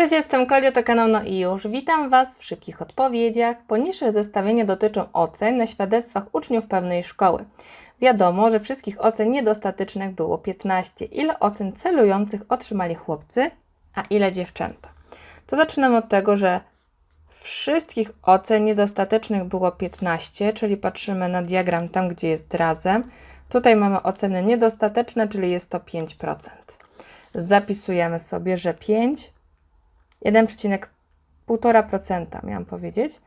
Cześć, jestem Klaudia, to kanał No i już. Witam Was w szybkich odpowiedziach. Poniższe zestawienia dotyczą ocen na świadectwach uczniów pewnej szkoły. Wiadomo, że wszystkich ocen niedostatecznych było 15. Ile ocen celujących otrzymali chłopcy, a ile dziewczęta? To zaczynamy od tego, że wszystkich ocen niedostatecznych było 15, czyli patrzymy na diagram tam, gdzie jest razem. Tutaj mamy oceny niedostateczne, czyli jest to 5%. Zapisujemy sobie, że 5 1,1% miałam powiedzieć,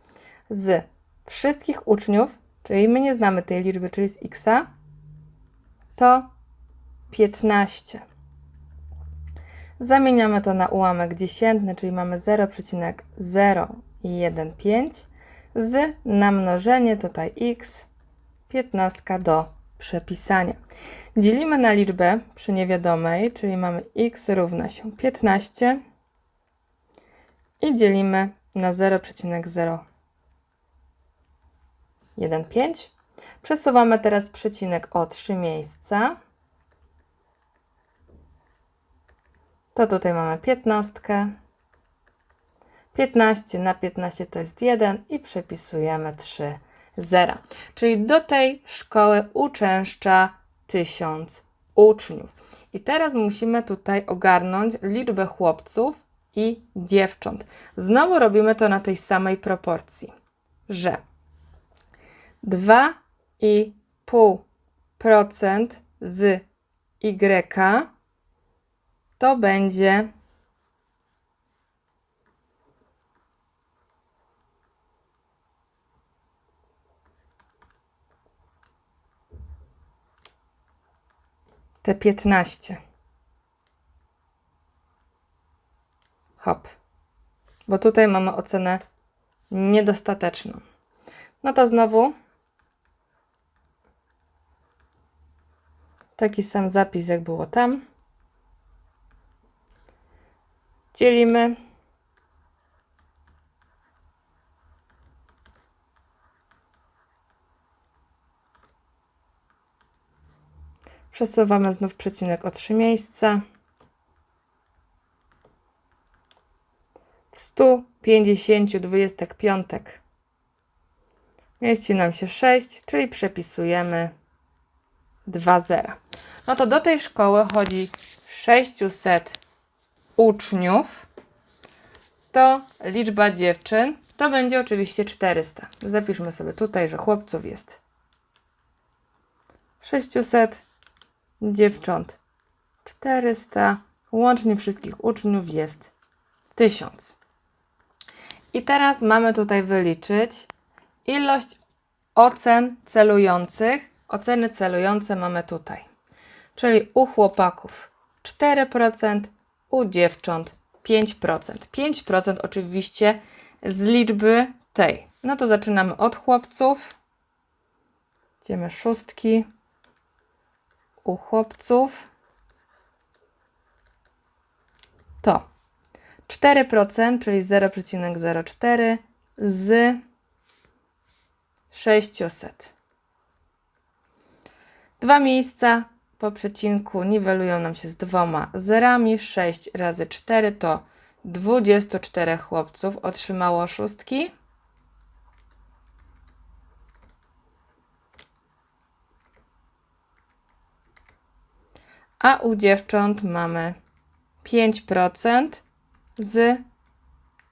z wszystkich uczniów, czyli my nie znamy tej liczby, czyli z x, to 15. Zamieniamy to na ułamek dziesiętny, czyli mamy 0,015 z namnożenie tutaj x, 15 do przepisania. Dzielimy na liczbę przy niewiadomej, czyli mamy x równa się 15 i dzielimy na 0,015. Przesuwamy teraz przecinek o 3 miejsca. To tutaj mamy 15. 15 na 15 to jest 1 i przepisujemy 3 zera. Czyli do tej szkoły uczęszcza 1000 uczniów. I teraz musimy tutaj ogarnąć liczbę chłopców i dziewcząt. Znowu robimy to na tej samej proporcji, że 2,5% z Y to będzie te 15. Hop. Bo tutaj mamy ocenę niedostateczną. No to znowu taki sam zapis, jak było tam. Dzielimy. Przesuwamy znów przecinek o 3 miejsca. 150 dwudziestek piątek mieści nam się 6, czyli przepisujemy 2 zera. No to do tej szkoły chodzi 600 uczniów. To liczba dziewczyn to będzie oczywiście 400. Zapiszmy sobie tutaj, że chłopców jest 600, dziewcząt 400, łącznie wszystkich uczniów jest 1000. I teraz mamy tutaj wyliczyć ilość ocen celujących. Oceny celujące mamy tutaj. Czyli u chłopaków 4%, u dziewcząt 5%. 5% oczywiście z liczby tej. No to zaczynamy od chłopców. Idziemy szóstki. U chłopców to 4%, czyli 0,04 z 600. Dwa miejsca po przecinku niwelują nam się z dwoma zerami. 6 razy 4 to 24 chłopców otrzymało szóstki. A u dziewcząt mamy 5% z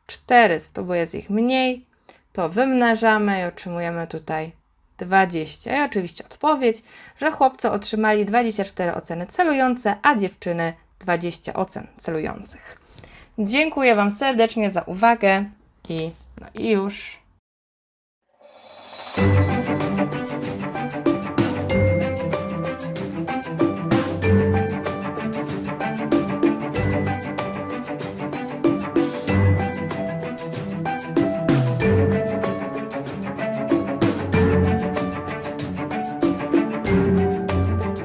400, bo jest ich mniej, to wymnażamy i otrzymujemy tutaj 20. I oczywiście odpowiedź, że chłopcy otrzymali 24 oceny celujące, a dziewczyny 20 ocen celujących. Dziękuję Wam serdecznie za uwagę i, no i już.